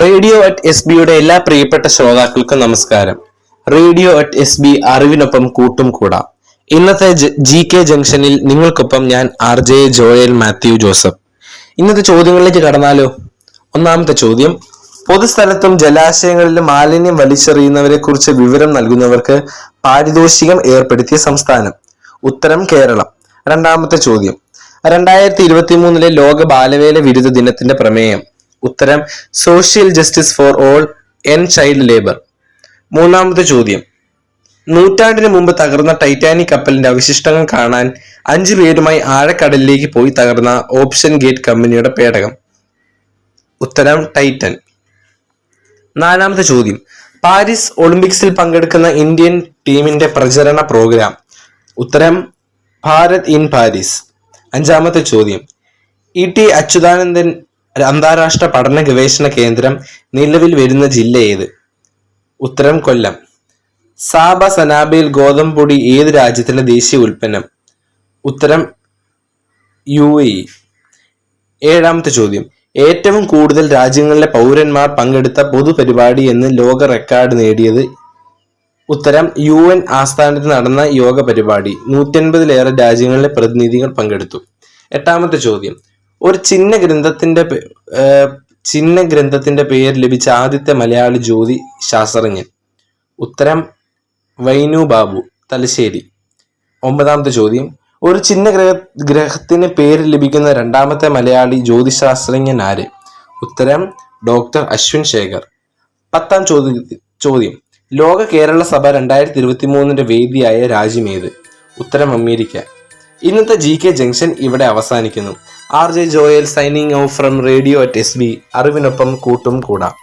Radio at S ബിയുടെ എല്ലാ പ്രിയപ്പെട്ട ശ്രോതാക്കൾക്കും നമസ്കാരം. റേഡിയോ അറ്റ് എസ് ബി അറിവിനൊപ്പം കൂട്ടും കൂടാം. ഇന്നത്തെ ജി കെ ജംഗ്ഷനിൽ നിങ്ങൾക്കൊപ്പം ഞാൻ ആർ ജെ ജോയൽ മാത്യു ജോസഫ്. ഇന്നത്തെ ചോദ്യങ്ങളിലേക്ക് കടന്നാലോ? ഒന്നാമത്തെ ചോദ്യം പൊതുസ്ഥലത്തും ജലാശയങ്ങളിലും മാലിന്യം വലിച്ചെറിയുന്നവരെ കുറിച്ച് വിവരം നൽകുന്നവർക്ക് പാരിതോഷികം ഏർപ്പെടുത്തിയ സംസ്ഥാനം ഉത്തരം കേരളം. രണ്ടാമത്തെ ചോദ്യം രണ്ടായിരത്തി ഇരുപത്തി മൂന്നിലെ ലോക ബാലവേല വിരുദ്ധ ദിനത്തിന്റെ പ്രമേയം. ഉത്തരം social justice for all end child labour മൂന്നാമത്തെ ചോദ്യം. നൂറ്റാണ്ടിന് മുമ്പ് തകർന്ന ടൈറ്റാനിക് കപ്പലിന്റെ അവശിഷ്ടങ്ങൾ കാണാൻ അഞ്ചു പേരുമായി ആഴക്കടലിലേക്ക് പോയി തകർന്ന ഓപ്ഷൻ ഗേറ്റ് കമ്പനിയുടെ പേടകം. ഉത്തരം ടൈറ്റൻ നാലാമത്തെ ചോദ്യം. പാരീസ് ഒളിമ്പിക്സിൽ പങ്കെടുക്കുന്ന ഇന്ത്യൻ ടീമിന്റെ പ്രചരണ പ്രോഗ്രാം. ഉത്തരം ഭാരത് ഇൻ പാരീസ്. അഞ്ചാമത്തെ ചോദ്യം. ഇ ടി അച്യുതാനന്ദൻ അന്താരാഷ്ട്ര പഠന ഗവേഷണ കേന്ദ്രം നിലവിൽ വരുന്ന ജില്ല ഏത്? ഉത്തരം കൊല്ലം. സാബ സനാബയിൽ ഗോതമ്പ് പൊടി ഏത് രാജ്യത്തിന്റെ ദേശീയ ഉൽപ്പന്നം? ഉത്തരം യു എ. ഏഴാമത്തെ ചോദ്യം. ഏറ്റവും കൂടുതൽ രാജ്യങ്ങളിലെ പൗരന്മാർ പങ്കെടുത്ത പൊതുപരിപാടി എന്ന് ലോക റെക്കോർഡ് നേടിയത്? ഉത്തരം യു എൻ ആസ്ഥാനത്ത് നടന്ന യോഗ പരിപാടി. നൂറ്റൻപതിലേറെ രാജ്യങ്ങളിലെ പ്രതിനിധികൾ പങ്കെടുത്തു. എട്ടാമത്തെ ചോദ്യം. ഒരു ചിഹ്ന ഗ്രന്ഥത്തിന്റെ ചിഹ്ന ഗ്രന്ഥത്തിന്റെ പേര് ലഭിച്ച ആദ്യത്തെ മലയാളി ജ്യോതി ശാസ്ത്രജ്ഞൻ. ഉത്തരം വൈനു ബാബു തലശ്ശേരി. ഒമ്പതാമത്തെ ചോദ്യം. ഒരു ചിഹ്ന ഗ്രഹ ഗ്രഹത്തിന് പേര് ലഭിക്കുന്ന രണ്ടാമത്തെ മലയാളി ജ്യോതിശാസ്ത്രജ്ഞൻ ആര്? ഉത്തരം ഡോക്ടർ അശ്വിൻ ശേഖർ. പത്താം ചോദ്യ ചോദ്യം. ലോക കേരള സഭ രണ്ടായിരത്തി ഇരുപത്തി മൂന്നിന്റെ വേദിയായ രാജ്യമേത് ഉത്തരം അമേരിക്ക. ഇന്നത്തെ ജി കെ ജംഗ്ഷൻ ഇവിടെ അവസാനിക്കുന്നു. R J Joel signing off from radio at S B അറിവിനൊപ്പം കൂട്ടും കൂടാം.